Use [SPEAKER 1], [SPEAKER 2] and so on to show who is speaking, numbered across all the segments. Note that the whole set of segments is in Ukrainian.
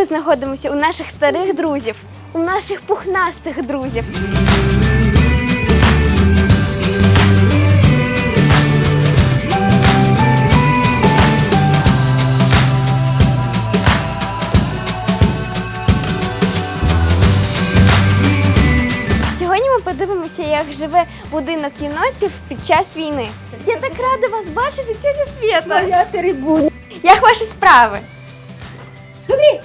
[SPEAKER 1] Ми знаходимося у наших старих друзів, у наших пухнастих друзів. Подивимося, як живе будинок єнотів під час війни. Я так рада вас бачити, тетя Свята.
[SPEAKER 2] Я трибуна.
[SPEAKER 1] Як ваші справи?
[SPEAKER 2] Смотри.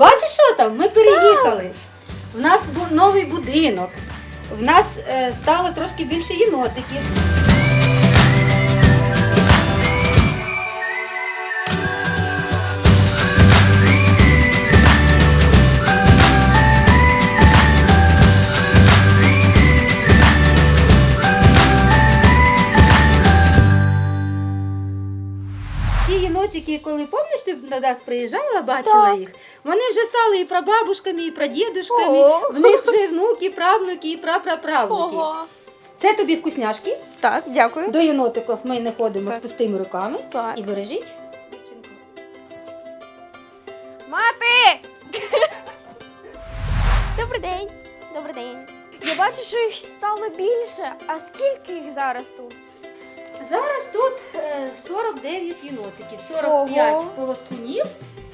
[SPEAKER 2] Бачиш, що там? Ми переїхали. У нас був новий будинок. В нас е, стало трошки більше єнотиків. Ті єнотики, коли пам'ятаєш, ти до нас приїжджала, бачила
[SPEAKER 1] Так.
[SPEAKER 2] їх. Вони вже стали і прабабушками, і прадідушками.
[SPEAKER 1] Ого.
[SPEAKER 2] В них вже внуки, правнуки і прапраправнуки. Це тобі вкусняшки.
[SPEAKER 1] Так, дякую.
[SPEAKER 2] До єнотиків ми не ходимо
[SPEAKER 1] Так.
[SPEAKER 2] з пустими руками.
[SPEAKER 1] Так.
[SPEAKER 2] І бережіть.
[SPEAKER 1] Мати! Добрий день. Добрий день. Я бачу, що їх стало більше. А скільки їх зараз тут?
[SPEAKER 2] Зараз тут е, 49 єнотиків, 45
[SPEAKER 1] Ого.
[SPEAKER 2] полоскунів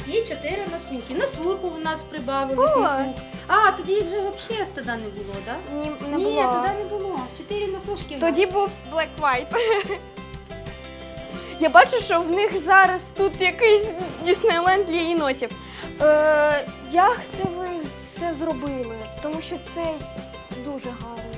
[SPEAKER 2] і 4 насухи. Насуху у нас прибавилось насух. А, тоді їх вже взагалі тоді не було, так? Да?
[SPEAKER 1] Ні, не
[SPEAKER 2] Ні,
[SPEAKER 1] було.
[SPEAKER 2] тоді не було. 4 насушки. в нас.
[SPEAKER 1] Тоді був Black White. Я бачу, що в них зараз тут якийсь Діснейленд для єнотів. Е, як це ви все зробили? Тому що це дуже гарно.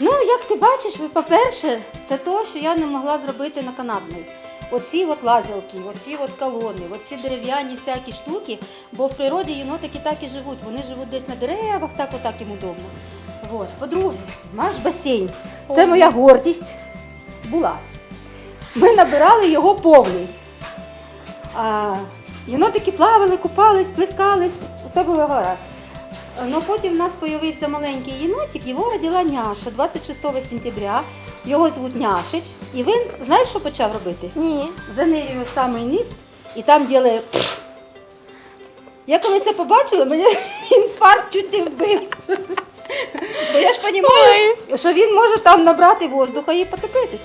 [SPEAKER 2] Ну, як ти бачиш, по-перше, це то, що я не могла зробити на канатний. Оці от лазілки, оці от колони, оці дерев'яні всякі штуки, бо в природі єнотики так і живуть. Вони живуть десь на деревах, так отак їм удобно. От. По-друге, наш басейн. Це моя гордість була. Ми набирали його повний. А, єнотики плавали, купались, плескались, все було гаразд. Но потім в нас з'явився маленький єнотик, його родила Няша 26 сентября. Його звуть Няшич. І він, знаєш, що почав робити?
[SPEAKER 1] Ні.
[SPEAKER 2] Занирює в самий низ і там ділає. Я коли це побачила, мене інфаркт чуть не вбив. Бо я ж розумію, що він може там набрати воздуха і потопитись.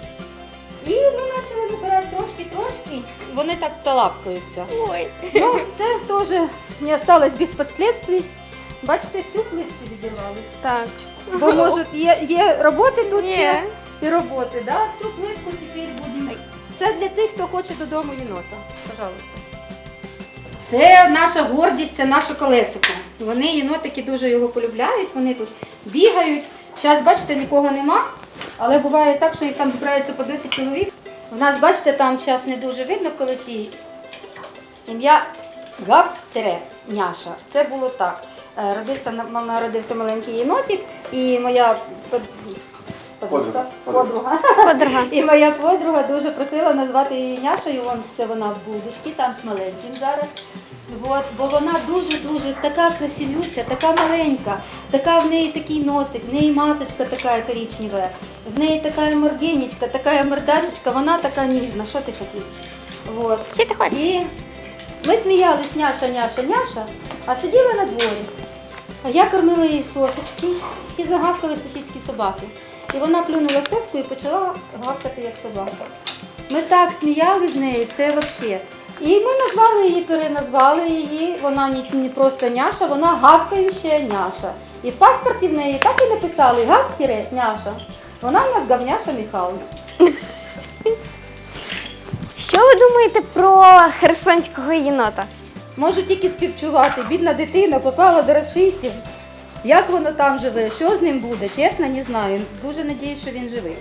[SPEAKER 2] І ми почали набирати трошки-трошки, вони так талапкаються.
[SPEAKER 1] Ой.
[SPEAKER 2] Ну, це теж не осталось без последствий. Бачите, всю плитку відірвали.
[SPEAKER 1] Так.
[SPEAKER 2] Бо може є, є роботи тут
[SPEAKER 1] Ні.
[SPEAKER 2] ще і роботи, да? всю плитку тепер будемо. Це для тих, хто хоче додому єнота. Пожалуйста. Це наша гордість, це наше колесико. Вони єнотики дуже його полюбляють, вони тут бігають. Зараз, бачите, нікого нема, але буває так, що їх там збирається по 10 чоловік. У нас, бачите, там зараз не дуже видно в колесі. Ім'я Габ Тере Няша. Це було так. Е, Родився, на- народився маленький єнотик, і моя подружка,
[SPEAKER 3] Подруга.
[SPEAKER 2] подруга.
[SPEAKER 1] Подруга.
[SPEAKER 2] І моя подруга дуже просила назвати її Няшею. Вон це вона в будочці, там з маленьким зараз. От, бо вона дуже-дуже така красивюча, така маленька, така в неї такий носик, в неї масочка така коричнева, в неї така морденечка, така мордашечка, вона така ніжна. Що ти хотів? Вот.
[SPEAKER 1] Що ти хочеш?
[SPEAKER 2] І ми сміялись няша, няша, няша, а сиділи на дворі. А я кормила її сосочки і загавкали сусідські собаки. І вона плюнула соску і почала гавкати як собака. Ми так сміяли з нею, це взагалі. І ми назвали її, переназвали її. Вона не, просто няша, вона гавкаюча няша. І в паспорті в неї так і написали гавкіре няша. Вона в нас гавняша Михайловна.
[SPEAKER 1] Що ви думаєте про херсонського єнота?
[SPEAKER 2] Можу тільки співчувати. Бідна дитина попала до расистів. Як воно там живе, що з ним буде, чесно, не знаю. Дуже надіюсь, що він живий.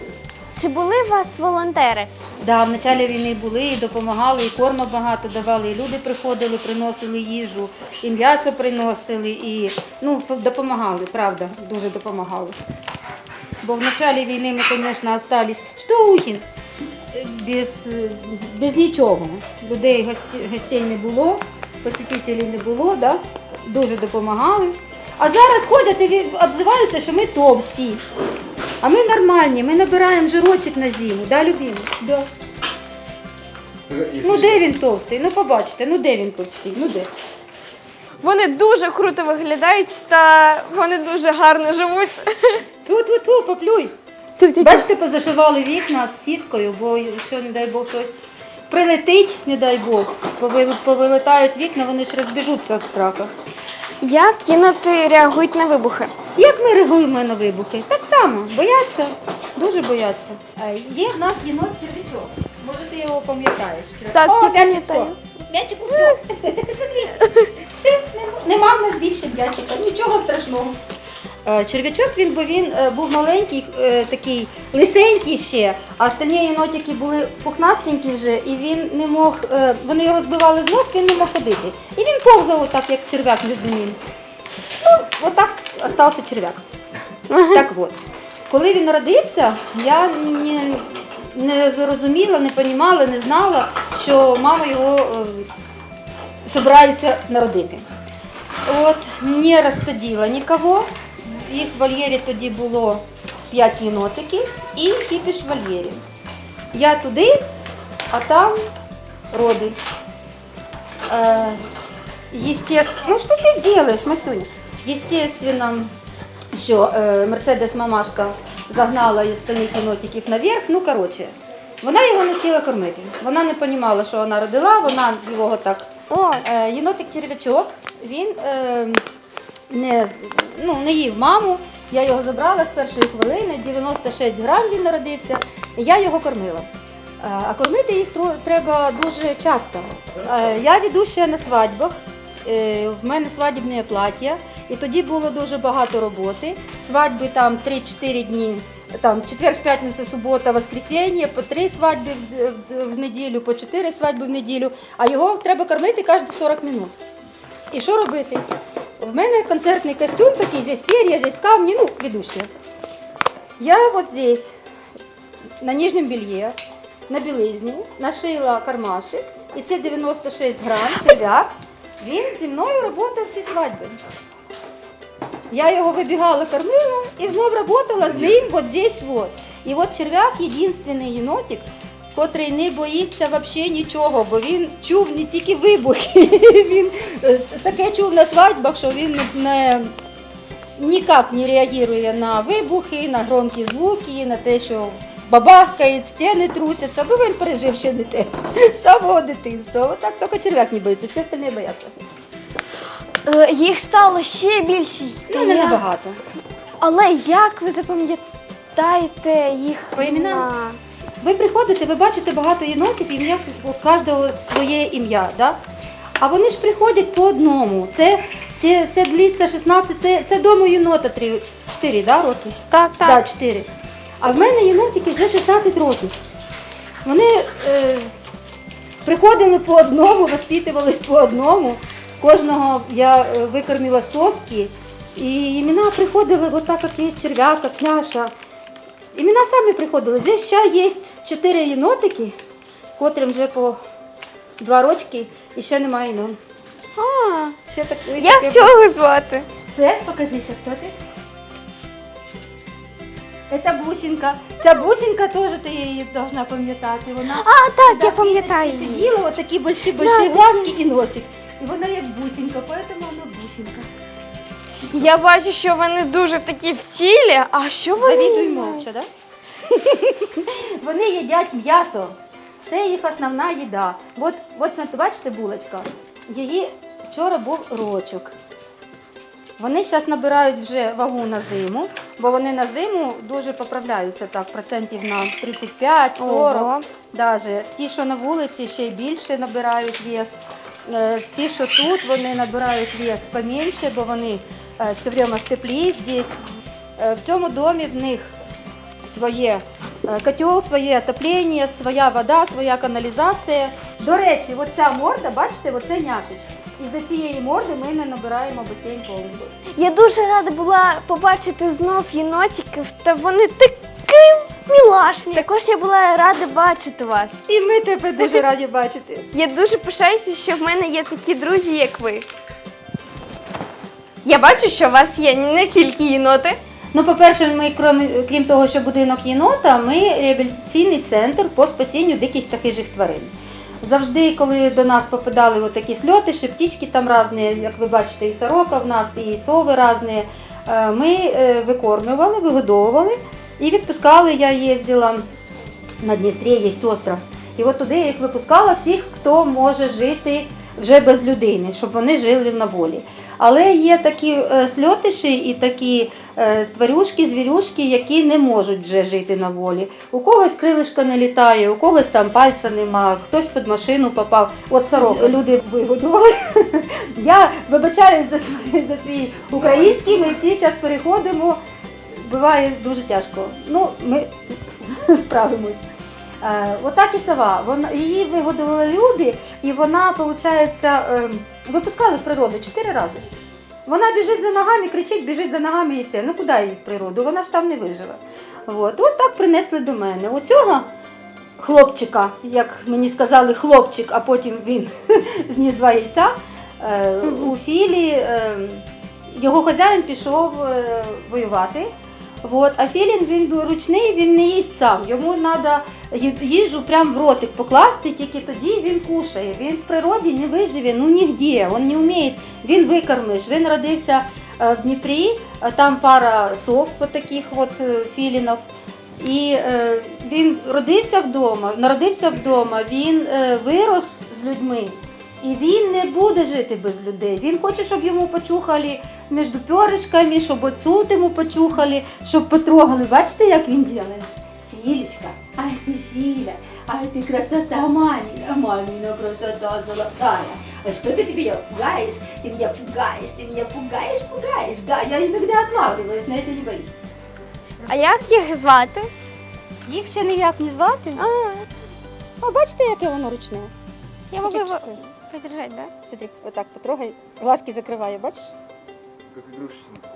[SPEAKER 1] Чи були у вас волонтери?
[SPEAKER 2] Да, в початку війни були і допомагали, і корма багато давали, і люди приходили, приносили їжу, і м'ясо приносили, і ну, допомагали, правда, дуже допомагали. Бо в початку війни ми, звісно, остались Штоухін без, е, без нічого. Людей гостей не було, посетителів не було, да? дуже допомагали. А зараз ходять і обзиваються, що ми товсті. А ми нормальні, ми набираємо жирочок на зиму, да, любимі? Да. Ну де він товстий? Ну побачите, ну де він товстий? Ну де?
[SPEAKER 1] Вони дуже круто виглядають та вони дуже гарно живуть.
[SPEAKER 2] Ту-ту-ту, поплюй. Бачите, позашивали вікна з сіткою, бо якщо, не дай Бог, щось прилетить, не дай Бог, повилетають вікна, вони ж розбіжуться від страху.
[SPEAKER 1] Як єноти реагують на вибухи?
[SPEAKER 2] Як ми реагуємо на вибухи? Так само, бояться, дуже бояться. Е, Є в нас єнот червячок. Може, ти його пам'ятаєш?
[SPEAKER 1] Так,
[SPEAKER 2] О,
[SPEAKER 1] я
[SPEAKER 2] м'ячик,
[SPEAKER 1] пам'ятаю.
[SPEAKER 2] все. Все. Все, нема в нас більше м'ячика, нічого страшного. Е, Черв'ячок він, бо він е, був маленький, е, такий лисенький ще, а остальні єнотики були пухнастенькі вже, і він не мог, вони його збивали з ног, він не мог ходити. І він повзав отак, як черв'як між ним. Ну, отак остався черв'як. Так от. Коли він народився, я не, не зрозуміла, не розуміла, не знала, що мама його збирається народити. От, не розсадила нікого. Їх в вольєрі тоді було 5 єнотиків і кіпіш в вольєрі. Я туди, а там роди. Е, естественно, ну что ты делаешь, Масюня? Естественно, що е, Мерседес мамашка загнала із самих єнотиків наверх. Ну, коротше, вона його не хотіла кормити. Вона не розуміла, що вона родила, вона його так. Е, єнотик черв'ячок, він е, не, ну, не їв маму. Я його забрала з першої хвилини, 96 грам він народився, і я його кормила. Е, А кормити їх треба дуже часто. Е, Я веду ще на свадьбах. Е, В мене свадібне плаття, і тоді було дуже багато роботи. Свадьби там 3-4 дні, там четвер, п'ятниця, субота, воскресенье, по 3 свадьби в, неділю, по 4 свадьби в неділю, а його треба кормити кожні 40 минут. І що робити? В мене концертний костюм такий, здесь перья, здесь камни, ну, ведущие. Я вот здесь, на нижнем белье, на білизні, нашила кармашик, і це 96 грам черв'як. Він зі мною працював всі свадьби. Я його вибігала, кормила і знов працювала з ним вот здесь вот. І от черв'як єдинственний єнотик, котрий не боїться взагалі нічого, бо він чув не тільки вибухи, він е, таке чув на свадьбах, що він не, ніяк не реагує на вибухи, на громкі звуки, на те, що бабахкає, стіни трусяться, бо він пережив ще не з самого дитинства. Отак тільки черв'як не боїться, всі остальні бояться.
[SPEAKER 1] е, їх стало ще більше.
[SPEAKER 2] Ну, не
[SPEAKER 1] Я-
[SPEAKER 2] набагато.
[SPEAKER 1] Але як ви запам'ятаєте їх
[SPEAKER 2] По іменам?
[SPEAKER 1] імена?
[SPEAKER 2] Ви приходите, ви бачите багато єнотів, ім'я у кожного своє ім'я. Да? А вони ж приходять по одному. Це все, все длиться 16, це дому єнота 3, 4 да, роки?
[SPEAKER 1] Так, так.
[SPEAKER 2] Так, 4. А в мене єнотики вже 16 років. Вони е, приходили по одному, воспитувались по одному. Кожного я е, викормила соски. І імена приходили отак, як є черв'яка, княша. Імена самі приходили. Здесь ще є 4 єнотики, котрим вже по 2 рочки і ще немає імен.
[SPEAKER 1] А,
[SPEAKER 2] Ще так,
[SPEAKER 1] як цього звати?
[SPEAKER 2] це покажися, хто ти? Це бусинка. Ця бусинка теж ти її должна пам'ятати. Вона
[SPEAKER 1] А, так, я пам'ятаю її.
[SPEAKER 2] сиділа, от такі больші
[SPEAKER 1] Да,
[SPEAKER 2] больші
[SPEAKER 1] да,
[SPEAKER 2] глазки і носик. І вона як бусинка, поэтому вона бусинка.
[SPEAKER 1] Я бачу, що вони дуже такі в тілі, а що вони?
[SPEAKER 2] Завідуй
[SPEAKER 1] їдять?
[SPEAKER 2] мовча, да? Вони їдять м'ясо. Це їх основна їда. От, от бачите, булочка. Її вчора був рочок. Вони зараз набирають вже вагу на зиму, бо вони на зиму дуже поправляються так, процентів на 35-40.
[SPEAKER 1] Ого.
[SPEAKER 2] Даже. Ті, що на вулиці, ще й більше набирають вес. Е, Ті, що тут, вони набирають вес поменше, бо вони е, все время в теплі здесь. Е, В цьому домі в них своє е, котел, своє отоплення, своя вода, своя каналізація. До речі, оця морда, бачите, оце няшечка. І за цієї морди ми не набираємо басейн повністю.
[SPEAKER 1] Я дуже рада була побачити знов єнотиків, та вони такі мілашні. Також я була рада бачити вас.
[SPEAKER 2] І ми тебе дуже раді бачити.
[SPEAKER 1] Я дуже пишаюся, що в мене є такі друзі, як ви. Я бачу, що у вас є не тільки єноти.
[SPEAKER 2] Ну, по-перше, ми, крім, крім того, що будинок єнота, ми реабілітаційний центр по спасінню диких та хижих тварин. Завжди, коли до нас попадали такі сльоти, птички там різні, як ви бачите, і сорока в нас, і сови різні, е, ми е, викормлювали, вигодовували і відпускали. Я їздила на Дністрі, є остров. І от туди я їх випускала всіх, хто може жити вже без людини, щоб вони жили на волі. Але є такі е, сльотиші і такі е, тварюшки, звірюшки, які не можуть вже жити на волі. У когось крилишка не літає, у когось там пальця нема, хтось під машину попав. От сорок люди вигодували. Я вибачаюсь за свій, за свій український, ми всі зараз переходимо. Буває дуже тяжко. Ну, ми справимось. Е, Отак і сова. Вона, її вигодували люди, і вона, виходить, випускали в природу чотири рази. Вона біжить за ногами, кричить, біжить за ногами і все. Ну куди її в природу? Вона ж там не виживе. От, от так принесли до мене. Оцього хлопчика, як мені сказали, хлопчик, а потім він зніс два яйця. Е, у Філі е, його хазяїн пішов е, воювати. От, а філін він ручний, він не їсть сам. Йому треба їжу прямо в ротик покласти, тільки тоді він кушає. Він в природі не виживе, ну нігде, він не вміє, він викормиш. Він родився е, в Дніпрі, а там пара сов таких от е, філінів. І е, він родився вдома, народився вдома, він е, вирос з людьми. І він не буде жити без людей. Він хоче, щоб йому почухали між перышками, щоб оцут йому почухали, щоб потрогали. Бачите, як він робить? Філечка, ай ти Філя, ай ти красота мамина, мамина красота золотая. А что ты меня пугаешь? Ты меня пугаешь, ты меня пугаешь, пугаешь. Да, я иногда отлавливаюсь, но это не боюсь.
[SPEAKER 1] А як їх звати?
[SPEAKER 2] Їх ще ніяк не звати.
[SPEAKER 1] А,
[SPEAKER 2] А бачите, яке воно ручне?
[SPEAKER 1] я можу його
[SPEAKER 2] Чик-чик.
[SPEAKER 1] подержати, да?
[SPEAKER 2] Смотри, отак потрогай, глазки закриває, бачиш?
[SPEAKER 3] Как игрушечный.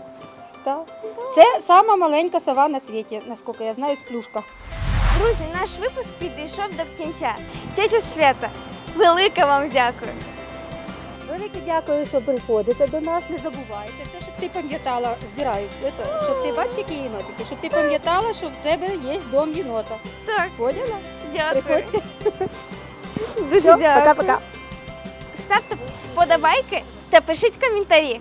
[SPEAKER 2] Так. Це сама маленька сова на світі, наскільки я знаю, з плюшка.
[SPEAKER 1] Друзі, наш випуск підійшов до кінця. Тетя Свята, велике вам дякую.
[SPEAKER 2] Велике дякую, що приходите до нас. Не забувайте. Це щоб ти пам'ятала, здирають. Це, щоб ти бачиш, які єнотики, щоб ти пам'ятала, що в тебе є дом єнота.
[SPEAKER 1] Так,
[SPEAKER 2] Поняла?
[SPEAKER 1] дякую.
[SPEAKER 2] Приходьте.
[SPEAKER 1] Дуже дякую.
[SPEAKER 2] Пока-пока.
[SPEAKER 1] Ставте вподобайки та пишіть коментарі.